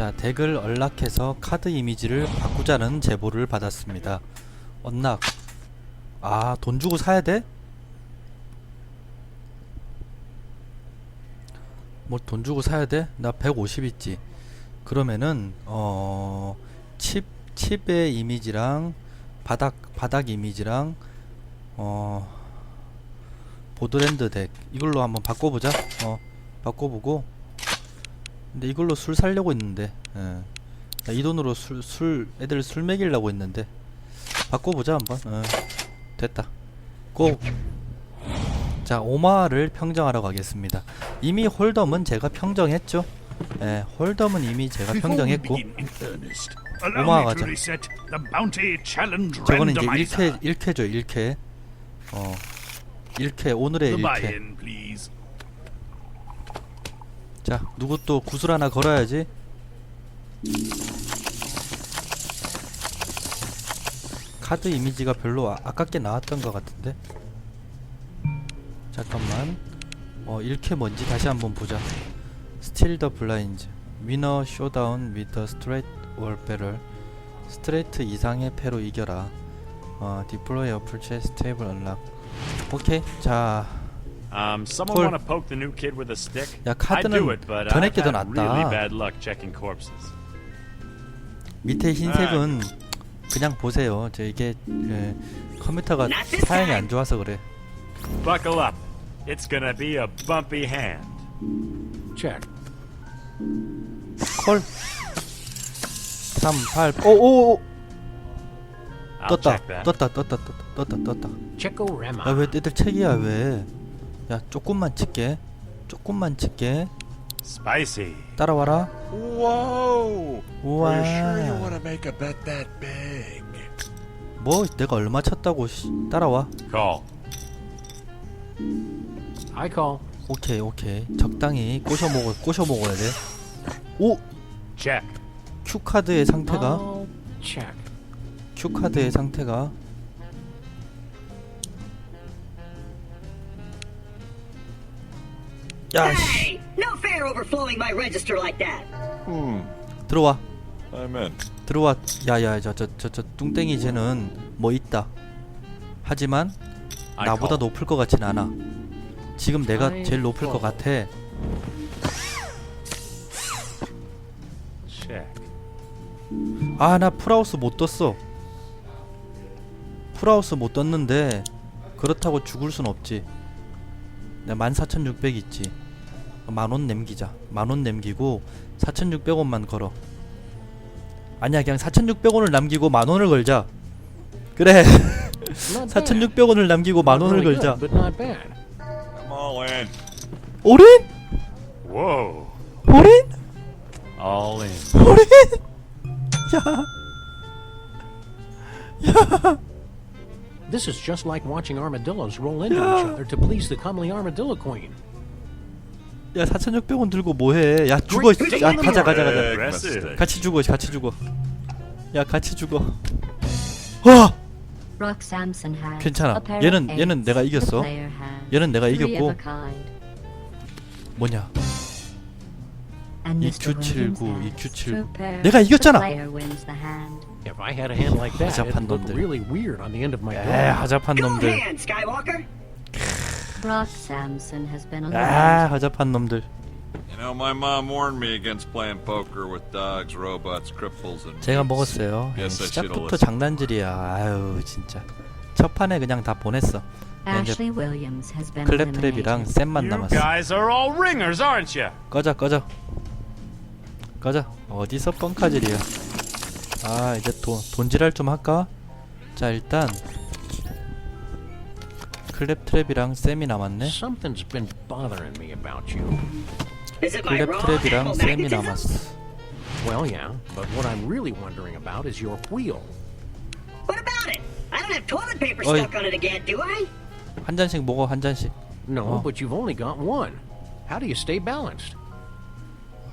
자, 덱을 언락해서 카드 이미지를 바꾸자는 제보를 받았습니다. 언락. 아, 돈 주고 사야 돼? 뭐 돈 주고 사야 돼? 나 150 있지. 그러면은 어 칩, 칩의 이미지랑 바닥 바닥 이미지랑 어 보드랜드 덱 이걸로 한번 바꿔보자. 어 바꿔보고 근데 이걸로 술 살려고 했는데 예. 나이 돈으로 술, 술 애들 술 먹이려고 했는데 바꿔보자 한번 어. 됐다 고! 자 오마를 평정하러 가겠습니다 이미 홀덤은 제가 평정했죠 예, 홀덤은 이미 제가 평정했고 오마 가자. bounty challenge 저거는 이제 randomizer. 1캐, 1캐죠 1캐 어 1캐 오늘의 The 1캐 buy-in, please. 자 누구 또 구슬 하나 걸어야지 카드 이미지가 별로 아, 아깝게 나왔던 것 같은데 잠깐만 어 1캐 뭔지 다시 한번 보자 the Blinds Winner Showdown with the Straight or Better 스트레이트 이상의 패로 이겨라 어 Deploy a Purchase Table Unlock 오케이 자 Um, someone want to poke the new kid with a stick? 야, I do 카드는 it, but 전에 I've 게더 had really 낫다. bad luck checking corpses. 밑에 흰색은 그냥 보세요. 저 이게 예, 컴퓨터가 사양이. 안 좋아서 그래. Buckle up. It's gonna be a bumpy hand. Check. 콜. 3, 8, 오오 오 I'll 떴다. check that. 떴다. 떴다. 떴다. 떴다. 떴다. Checkorama. 야왜 애들 책이야 왜? 야 조금만 칠게. 조금만 칠게. Spicy. 따라와라. Whoa! 우와. Are you sure you want to make a bet that big? 뭐 내가 얼마 쳤다고 씨. 따라와. Call. I call. 오케이 오케이. 적당히 꼬셔 먹어 꼬셔 먹어야 돼. 오 Check. 큐 카드의 상태가 I'll check. 큐 카드의 상태가 야 씨. Hey! No fair overflowing my register like that. Hmm, 들어와 I'm in. 들어와 야야 저 저 저 저 뚱땡이 쟤는 뭐 있다 하지만 나보다. 높을 것 같진 않아 지금 내가 제일 높을 것. 같아 Check. 아 나 풀하우스 못 떴어 풀하우스 못 떴는데 그렇다고 죽을 순 없지 내가 14,600 있지 만원 남기자 만원 남기고 4,600원만 걸어 아니야 그냥 4,600원을 남기고 만원을 걸자 그래 Not bad. 4,600원을 남기고 만원을 걸자 good, but not bad. I'm all in. 올인? Whoa. 올인? All in. 올인? 야 This is just like watching armadillos roll into each other to please the comely armadillo queen. 야 4,600원 들고 뭐해 야 죽어 씨. 야 가자 가자 가자. 같이 죽어 같이 죽어 야 같이 죽어 와 괜찮아. 얘는- 얘는. 내가 이겼어. 얘는 내가 이겼고. 뭐냐 And 이 Mr. Q79, Williams 이 has Q79. two pairs. 내가 이겼잖아. 하자판 놈들. 에. 하자판 놈들 ahead, Skywalker. Rock Samson has been 아 allowed. 하자판 놈들 You know, my mom warned me against playing poker with dogs, robots, cripples, and. 제가 beasts. 먹었어요 예, Guess I should've 시작부터 listened. 장난질이야 아유 진짜 첫 판에 그냥 다 보냈어 Ashley Williams has been 클랩 트랩이랑 eliminated. 쌤만 You 남았어 guys are all ringers, aren't you? 꺼져 꺼져 꺼져 어디서 뻥카질이야 아 이제 돈 돈질할 좀 할까 자 일단 클랩 트랩이랑 쌤이 남았네 Something's been bothering me about you. Is it my 클랩 raw 트랩이랑 animal 쌤이 magnetism? 남았어 Well, yeah, but what I'm really wondering about is your wheel. What about it? I don't have toilet paper Oi. stuck on it again, do I? 한 잔씩 먹어 한 잔씩 No, Oh. but you've only got one. How do you stay balanced?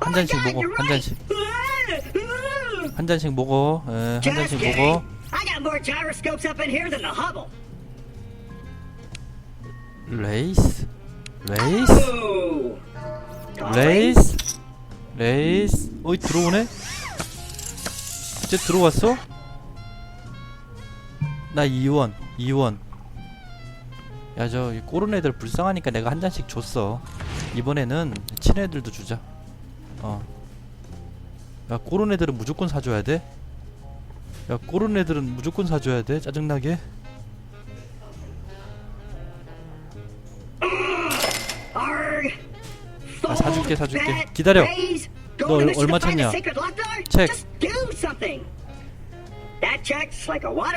한 Oh my 잔씩 God, 먹어 you're 한 right. 잔씩 한 잔씩 먹어 에, 한 Just 잔씩 kidding. 먹어 I got more gyroscopes up in here than the Hubble. 레이스 레이스. 레이스 레이스 어이 들어오네? 이제 들어왔어? 나 2원 2원 야저 꼬른 애들 불쌍하니까 내가 한 잔씩 줬어 이번에는 친한 애들도 주자 어야 꼬른 애들은 무조건 사줘야 돼? 야 꼬른 애들은 무조건 사줘야 돼? 짜증나게 아, 사줄게, 사줄게. 기다려. 너 얼-. 얼마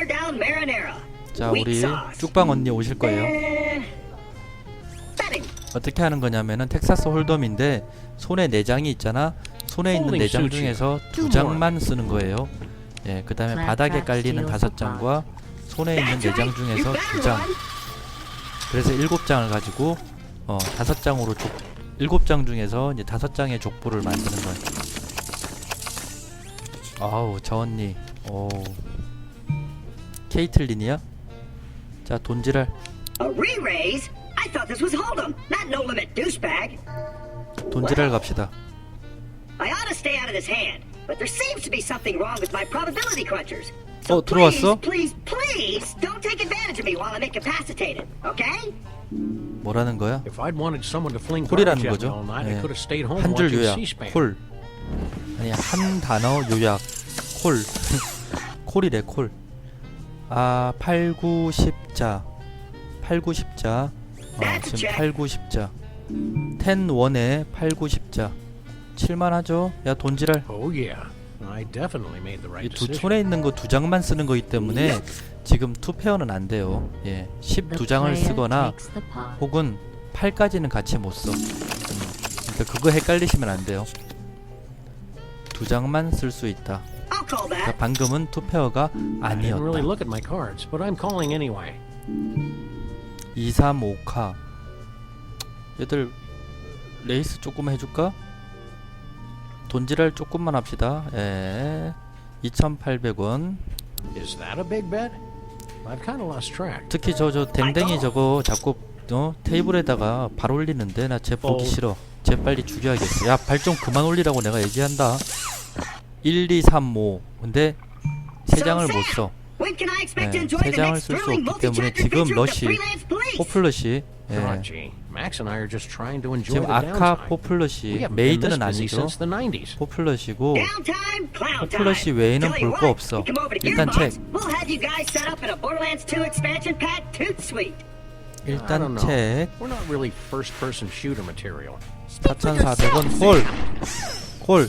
down marinara. 자 우리. 쭉방 언니 오실 거예요 Eh. 어떻게 하는 거냐면은 텍사스 홀덤인데 손에 네 장이 있잖아. 손에 있는 네 장. 중에서 두 장만 쓰는 거예요. 예, 그 다음에 Flat 바닥에 깔리는 다섯 장과 손에 있는 네 장. 중에서 두 장. 그래서 일곱 장을 가지고 어 다섯 장으로 족 일곱 장 중에서 이제 다섯 장의 족보를 만드는 거예요. 아우 저 언니, 오 케이틀린이야? 자 돈지랄. A re-raise? I thought this was Hold'em, not no limit douchebag. 돈지랄 갑시다. But there seems to be something wrong with my probability crunchers. So 어, 들어왔어? Please, please, please, don't take advantage of me while I'm incapacitated, okay? 뭐라는 거야? If I'd wanted someone to fling 콜이라는 거죠. all night, I 예. could have stayed home 한줄 watching 요약. 콜. 아니 한 단어 요약. 콜. 콜이래 콜. 아 8, 9, 10자. 8, 9, 10자. 어, 지금 8, 9, 10자. 10 원에 8, 9, 10자. 7만 하죠. 야 돈지랄. Oh yeah, I definitely made the right 이두 decision. 손에 있는 거 두 장만 쓰는 거기 때문에 지금 투 페어는 안 돼요. 예. The 12 장을 player 쓰거나. 혹은 8까지는 같이 못 써. 음, 그러니까 그거 헷갈리시면 안 돼요. 두 장만 쓸 수 있다. I'll call 그러니까. 방금은 투 페어가 didn't really 아니었다. look at my cards, but I'm calling anyway. 2, 3, 5카. 얘들 레이스 조금 해줄까? 돈지랄 조금만 합시다. 예. 2,800원. Is that a big bet? I've kind of lost track. 특히 저 저 댕댕이 저거 자꾸 어 테이블에다가 발 올리는데 나 쟤 보기 어. 싫어. 쟤 빨리 죽여야겠어. 야 발 좀 그만 올리라고 내가 얘기한다. 1, 2, 3, 5. 근데 세 장을 못 써. 네, 세 장을 쓸 수 없기 때문에 지금 러시? 포플러시 예. Max and I are just trying to enjoy 지금 the 아카 downtime. 포플러시 haven't been this 메이드는 busy 아니죠. since the 90s. 포플러시고 Downtime, clown time. 포플러시 외에는 Tell you 볼거 what, 없어. you come over to 일단 Gearbox, 책. We'll have you guys set up in a Borderlands 2 expansion pack toot suite. I 일단 don't know. 책 We're not really first-person shooter material. 4,400원 콜. 콜.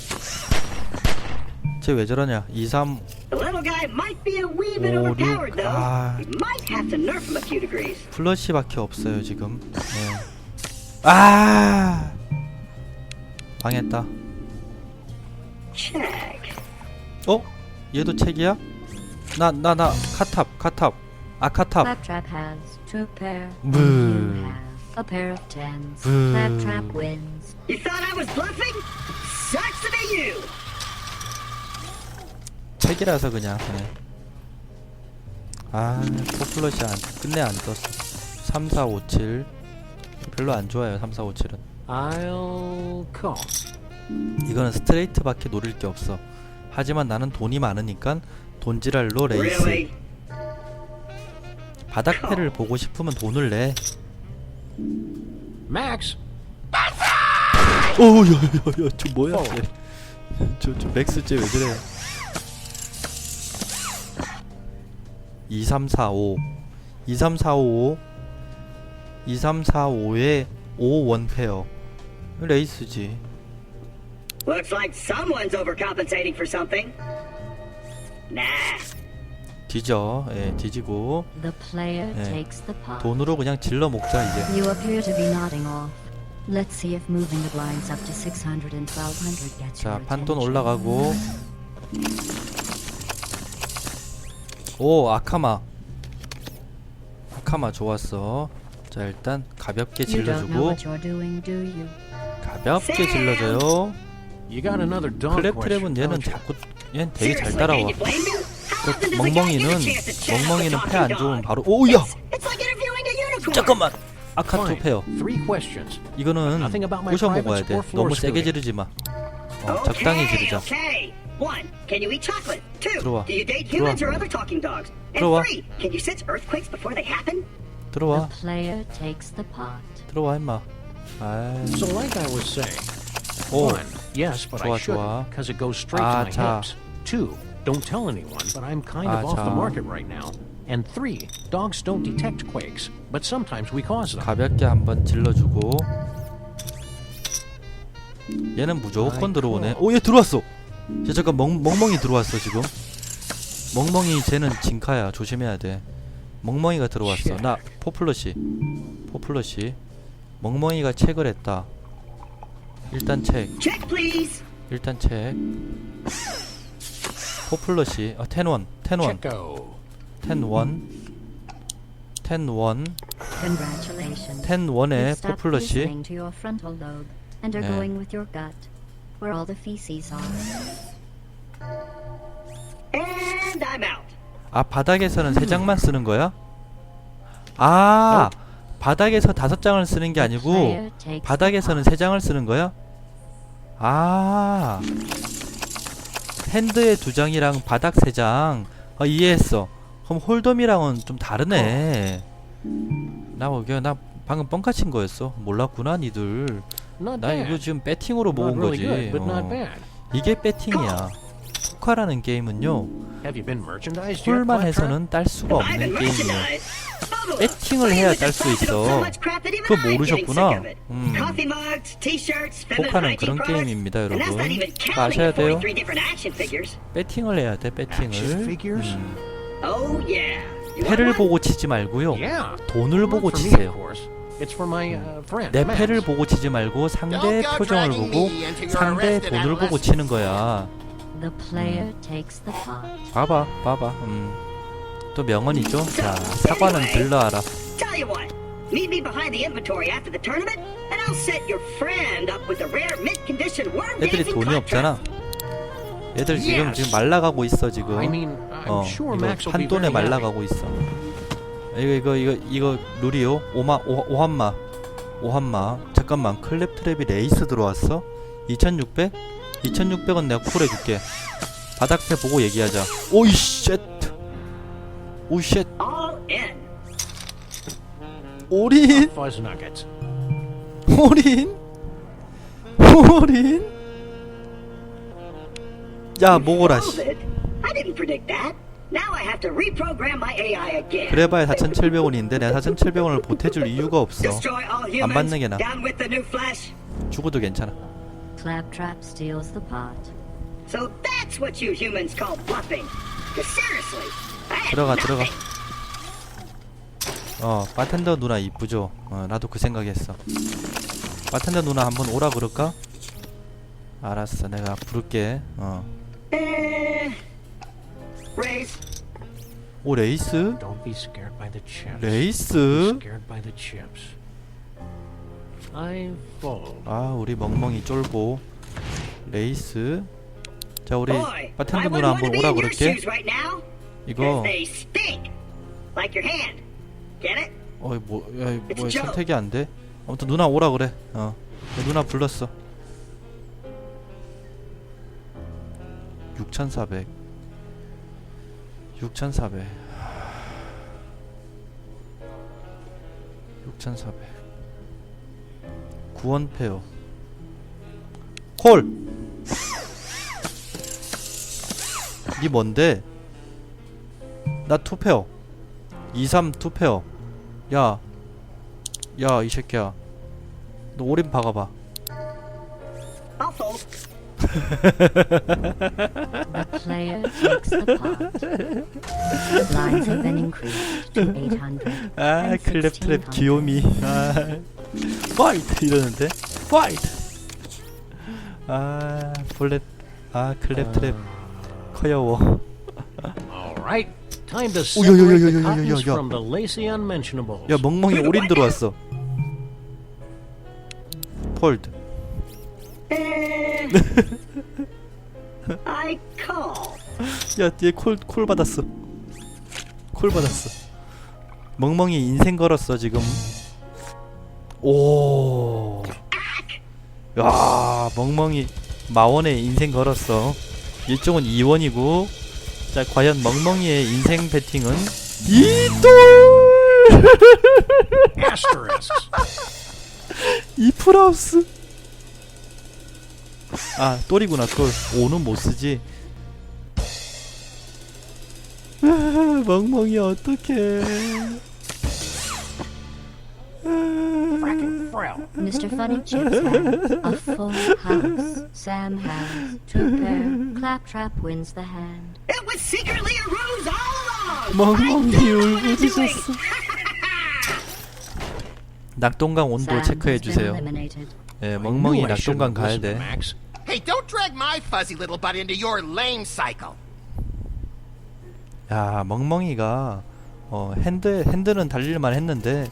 쟤왜 저러냐? 2, 3 The little guy might be a wee bit 오, overpowered, 육. though. 아. We might have to nerf him a few degrees. 플러시밖에 없어요 지금. 예. 아 망했다. 어? 얘도 책이야? 나 나 나 카탑 카탑 아 카탑. Claptrap has two pair. Boo. You have a pair of tens. Boo. Claptrap wins. You thought I was bluffing? Sucks to be you. 책이라서 그냥. 예. 아 포플러시 안 끝내 안 떴어. 3, 4, 5, 7 별로 안 좋아요 3, 4, 5, 7은. I'll call. 이거는 스트레이트 밖에 노릴 게 없어. 하지만 나는 돈이 많으니까 돈지랄로 레이스. Really? 바닥패를 보고 싶으면 돈을 내. Max, 오우 야야야 저 뭐야 쟤. 저, 저 맥스 쟤왜 저래 2 3 4 5 2 3 4 5 2 3 4 5에 5 원 페어 레이스지 Looks like someone's overcompensating for something. Nah. 뒤져 예 뒤지고 The player 예. takes the pot. 돈으로 그냥 질러 먹자 이제 You appear to be nodding off. Let's see if moving the blinds up to 600 and 1200 gets 자 your 판돈 attention. 올라가고 오 아카마 아카마 좋았어 자 일단 가볍게 질러주고? 가볍게 질러줘요 you got another dog 클랩 question, 트랩은 얘는? 자꾸 얘는 되게 잘 따라와 그 멍멍이는 멍멍이는 패안 dog? 바로 오야. 잠깐만 아카 투 Fine. 페어. 이거는 꼬셔 먹어야 돼 너무 세게. 지르지 마 어, 적당히 지르자. Okay. One, can you eat chocolate? Two, 들어와. do you date 들어와. humans or other talking dogs? And 들어와. three, can you sense earthquakes before they happen? 들어와 The player takes the pot. 들어와 임마 아이 So, like I was saying, 오 one, yes, but 좋아, I shouldn't, 좋아. because it goes straight 아, to my 자. hips. Two, don't tell anyone, but I'm kind 아, of off the 자. market right now. And three, dogs don't detect quakes, but sometimes we cause them. 가볍게 한번 질러주고 얘는 무조건 들어오네 오 얘 들어왔어 야 잠깐 멍, 멍멍이 들어왔어 지금. 멍멍이 쟤는 진카야. 조심해야 돼. 멍멍이가 들어왔어. 나 포플러시. 포플러시. 멍멍이가 책을 했다. 일단 책. 일단 책. 포플러시. 아 텐원. 텐원. 텐원. 텐원. 텐원의 포플러시. listening where all the feces are. And I'm out. 아 바닥에서는 세 장만 쓰는 거야? 아 바닥에서 다섯 장을 쓰는 게 아니고 바닥에서는. 세 장을 쓰는 거야? 아 핸드에 두 장이랑 바닥 세 장. 아 이해했어. 그럼 홀덤이랑은 좀 다르네. 나 이게 나 방금 뻥카 친 거였어. 몰랐구나 니들. Not 나. 이거 지금 배팅으로 Not 모은 really 거지. good, but not 어. bad. 이게 배팅이야. 포카라는 게임은요. Have you been merchandised yet, 홀만? 해서는 딸 수가 I've 없는 게임이에요. merchandised. 배팅을 해야 딸 수 있어. 그거 모르셨구나. 음. Coffee mugs, t-shirts, feminine 포카는 그런 products, 게임입니다, and that's not 여러분. even 그거 counting 아셔야 the 돼요. 43 different action figures. 배팅을 해야 돼. 배팅을. Figures? 음. Oh yeah. You want 패를 one? 보고 치지 말고요. Yeah. 돈을 보고 for me, 치세요. course. It's for my uh, friend. 내. 패를 보고 치지 말고 상대 표정을 보고 상대 돈을 보고 치는 거야. The player takes the. 봐봐, 봐봐. 음. 또 명언이죠. 자, 사과는 들러하라. Tell you what. Meet me behind the inventory after the tournament, and I'll set your friend up with the rare mint condition worm 애들이 돈이. 없잖아. 애들 지금. 지금 말라가고 있어 지금. I mean, I'm 어, sure 이거 Max will be 한돈에 very happy. 말라가고 있어. 이거 이거 이거 이거 룰이요. 오마 오, 오한마 오한마. 잠깐만 클랩 트랩이 레이스 들어왔어? 2,600? 2,600원 내가 콜해줄게. 바닥패 보고 얘기하자. 오이 쉣. 오이 쉣. 올인 Nuggets. 올인 올인. 야 먹어라 씨. I didn't predict that. Now I have to reprogram my AI again. 그래봐야 4,700원인데 내가 4,700원을 보태줄 이유가 없어. Destroy all 안 humans. 받는 게 나아. Down with the new flesh. 죽어도 괜찮아. Claptrap steals the pot. So that's what you humans call bluffing. seriously, 들어가 들어가. 어 바텐더 누나 이쁘죠. 어 나도 그 생각했어. 바텐더 누나 한번 오라 그럴까? 알았어, 내가 부를게. 어. Eh. 오 레이스? Don't be scared by the chips. Be 레이스? scared by the chips. I fold. 아 우리 멍멍이 쫄보. 레이스. 자 우리 Boy, I 바텐더 wouldn't 누나 want to 한번 be 오라 in your 그럴게. shoes right now. 'cause 이거 they stink. Like your hand. Get it? 어이 뭐, 야, 뭐 a joke. 선택이 안 돼? 아무튼 누나 오라 그래. 어. 누나 불렀어. 6,400. 6,400. 6,400. 구원 페어. 콜. 니 뭔데? 나 투페어. 23 투페어. 야, 야, 이 새끼야. 너 오린 박아봐. The player takes the pot. The blinds have been increased to 800. 아, and 클랩 트랩 1600. 귀요미. 아, 파이트 이러는데. 파이트. 아, 볼렛. 아, 클랩 트랩 커여워. All right. Time to 오, 야, 야, 야, separate 야, the 야, 야, cottons 야. from the lacy unmentionables. 야, 멍멍이 올인 들어왔어. 폴드. I call. 야, 얘 콜, 콜 받았어. 콜 받았어. 멍멍이 인생 걸었어, 지금. 오. 야, 멍멍이 마원의 인생 걸었어. 일종은 2원이고 자 과연 멍멍이의 인생 배팅은 이돌 Asterisks. 이 프라우스 아 똘이구나 똘 5는 못쓰지 아, 멍멍이 어떡해. Mr. Funny Chips has a full house. Sam has two pair. Claptrap wins the hand. It was secretly a ruse all along. 멍멍이. 울부짖었어 낙동강 온도 Sam 체크해 has been 주세요 eliminated. 예 멍멍이 낙동강 가야 돼 drag my fuzzy little butt into your lame cycle. 야 멍멍이가 어 핸드 핸드는 달릴만 했는데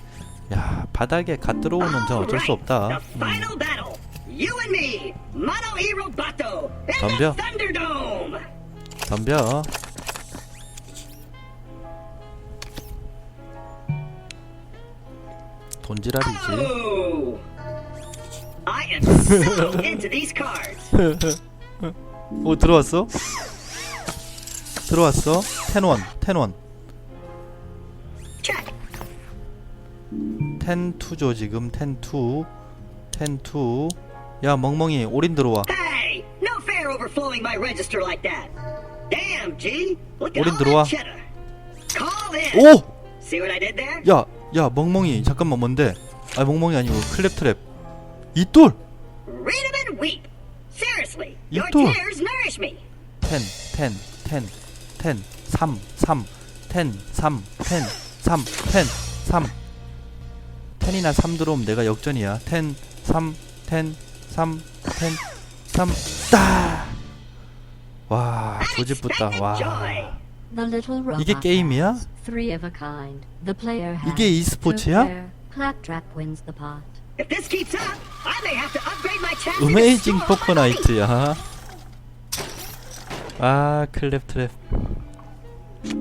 야 바닥에 갓 들어오는 전 어쩔 수 없다 음. e 덤벼. 덤벼 돈지랄이지 Oh, I am so into these cards. 오 들어왔어? 들어왔어? 텐원 텐원 Check. 텐투죠 지금 텐투 텐투 야 멍멍이 올인 들어와 Hey, no fair overflowing my register like that. Damn, G. Look at 우린 all 들어와. that cheddar. Call in. 오! See what I did there? 야, 야, 멍멍이, 잠깐만, 뭔데? 아, 멍멍이 아니고 클랩트랩. 이돌! Read 'em and weep. Seriously, your 이또. tears nourish me. 텐, 텐, 텐, 텐, 삼, 삼, 텐, 삼, 텐, 삼, 텐, 삼. 텐이나 삼 들어오면 내가 역전이야. 텐, 삼, 텐, 삼, 텐, 삼, 따! 와, 조집붙다, 와. 이게 게임이야? has three of a kind. The player has 이게 e스포츠야? Two pair. Claptrap wins the pot. If this keeps up, I may have to upgrade my chassis. to 어메이징 store all 포커 my weight. 나이트야. 아, 클랩 트랩.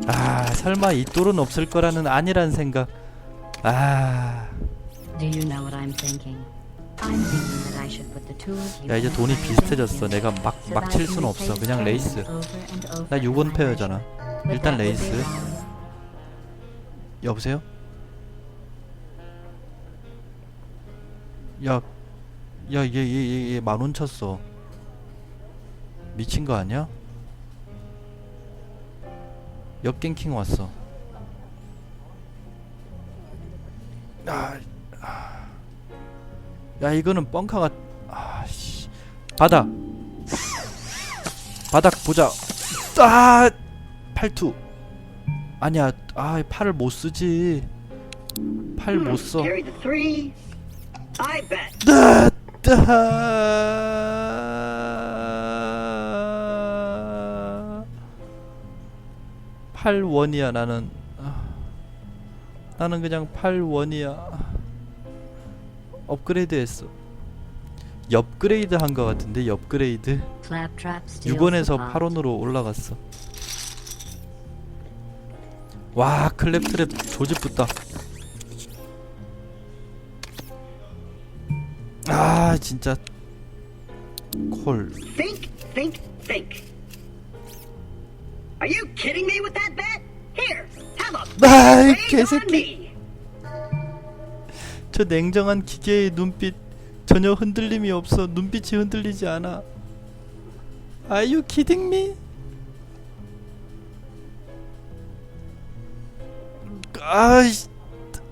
아, 설마 이 똘은 없을 거라는 아니란 생각. 아, Do you know what I'm thinking? I'm thinking that I should put the two of you 야 이제 돈이 비슷해졌어. 내가 막막 that I 칠순 없어. 그냥 레이스. 나 in 6원 my 페어잖아. 일단 레이스. 여보세요? 야, 야, 얘, 얘, 얘, 얘 만원 쳤어. 미친 거 아니야? 역갱킹 왔어. 아, 아. 야, 이거는 뻥카가, 아, 씨. 바닥. 바닥 보자. 아, 팔투. 아니야, 아, 팔을 못 쓰지. 팔 못 써. I bet. 따 8원이야 나는. 아, 나는 그냥 8원이야. 업그레이드 했어. 업그레이드 한 거 같은데 the 6원에서 pot. 8원으로 올라갔어. 와 클랩트랩 조집 붙다 진짜 콜 Think, think, think. Are you kidding me with that bet? Here, have a 아이 raise on 개새끼 me. 저 냉정한 기계의 눈빛 전혀 흔들림이 없어 눈빛이 흔들리지 않아 Are you kidding me? 아이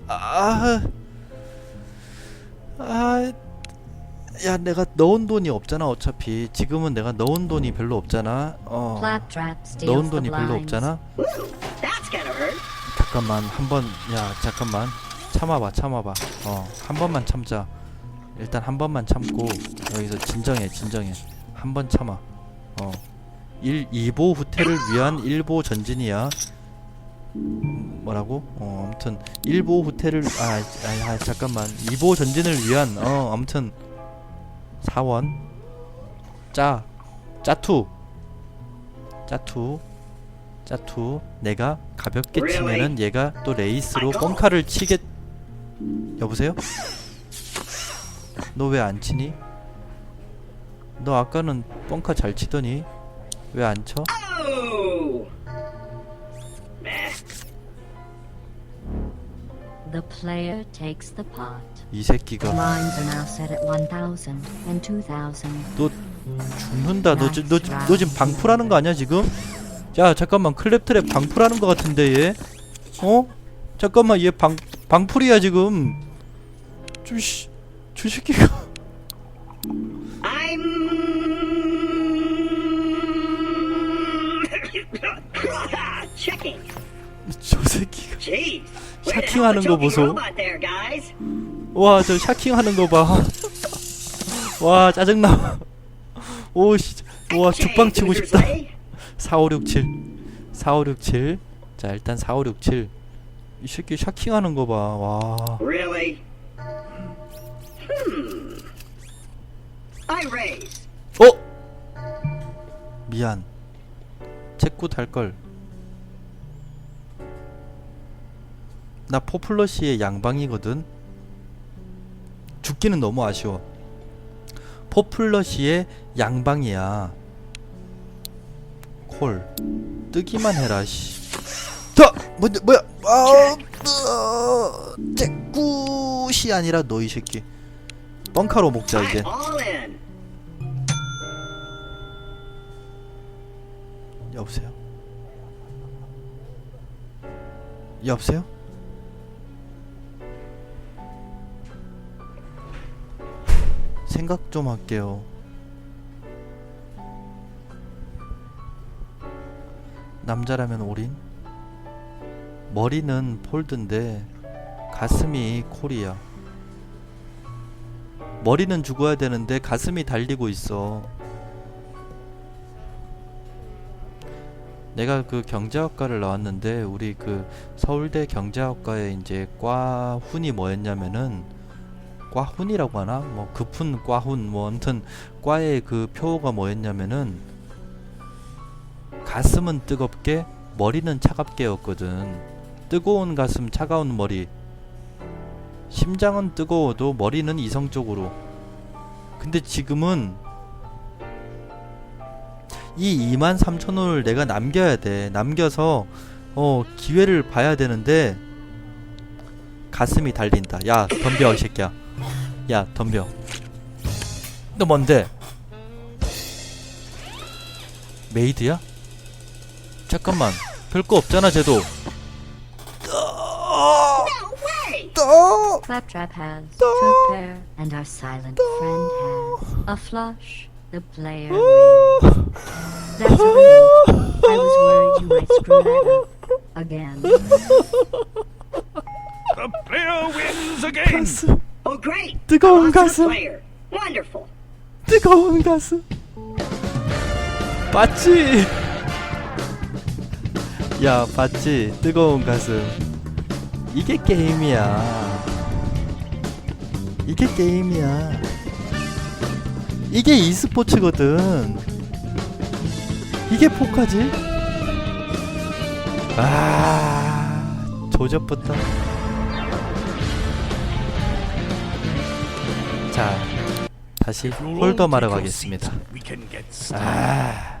아, 아, 야 내가 넣은 돈이 없잖아 어차피. 지금은 내가 넣은 돈이 별로 없잖아. 어. 넣은 돈이 별로. 없잖아. 잠깐만 한번 야 잠깐만. 참아봐 참아봐. 어 한 번만 참자. 일단 한 번만 참고 여기서 진정해 진정해. 한 번 참아. 어. 1, 2보 후퇴를 위한 1보 전진이야. 음, 뭐라고? 어 아무튼. 1보 후퇴를 아, 아, 아 잠깐만. 2보 전진을 위한 어 아무튼 4원 짜 짜투 짜투 짜투 내가 가볍게? 치면은 얘가 또 레이스로 뻥카를 치겠 여보세요? 너 왜 안 치니? 너 아까는 뻥카 잘 치더니 왜 안 쳐? The player takes the pot. 이 새끼가 Lines are now set at 1,000 and 2,000. 너 죽는다 너, 지- 너, 지- 너 지금 방풀하는 거 아니야 지금? 야 잠깐만 클랩트랩 방풀하는 거 같은데 얘? 어? 잠깐만 얘 방, 방풀이야 지금 주씨 저 새끼가 샤킹하는 거 보소. 와 저 샤킹하는 거 봐 와 짜증나. 오 씨. 와 죽방 치고 싶다. 4567 4567 자 일단 4567 이 새끼 샤킹하는 거 봐와? Hmm. I raise. 어? 미안. 채굿 할걸 나 포플러시의 양방이거든 죽기는 너무 아쉬워 포플러시의 양방이야 콜 뜨기만 해라 씨 더! 뭐, 뭐야 아, 어, 채굿이 아니라 너 이 새끼 뻥카로 먹자 이제. 여보세요? 여보세요? 생각 좀 할게요. 남자라면 올인? 머리는 폴드인데 가슴이 콜이야. 머리는 죽어야 되는데 가슴이 달리고 있어. 내가 그 경제학과를 나왔는데 우리 그 서울대 경제학과에 이제 과 훈이 뭐였냐면은 과훈이라고 하나 뭐 급훈 과훈 뭐 아무튼 과의 그 표어가 뭐였냐면은 가슴은 뜨겁게 머리는 차갑게였거든 뜨거운 가슴 차가운 머리 심장은 뜨거워도 머리는 이성적으로 근데 지금은 이 2만 3천 원을 내가 남겨야 돼. 남겨서 어 기회를 봐야 되는데 가슴이 달린다. 야 덤벼 이 새끼야. 야 덤벼. 너 뭔데? 메이드야? 잠깐만. 별거 없잖아 쟤도. Claptrap has two pair, and our silent friend has a flush. The player wins. That's a relief. I was worried you might screw that up again. The player wins again. Oh, great. 뜨거운 가슴. Wonderful. 뜨거운 가슴. 봤지? 야 봤지? 뜨거운 가슴. 이게 게임이야. 이게 게임이야. 이게 e스포츠거든. 이게 포카지? 아, 조졌부터. 자, 다시 You'll all 홀더 take 말러 your 가겠습니다. 아,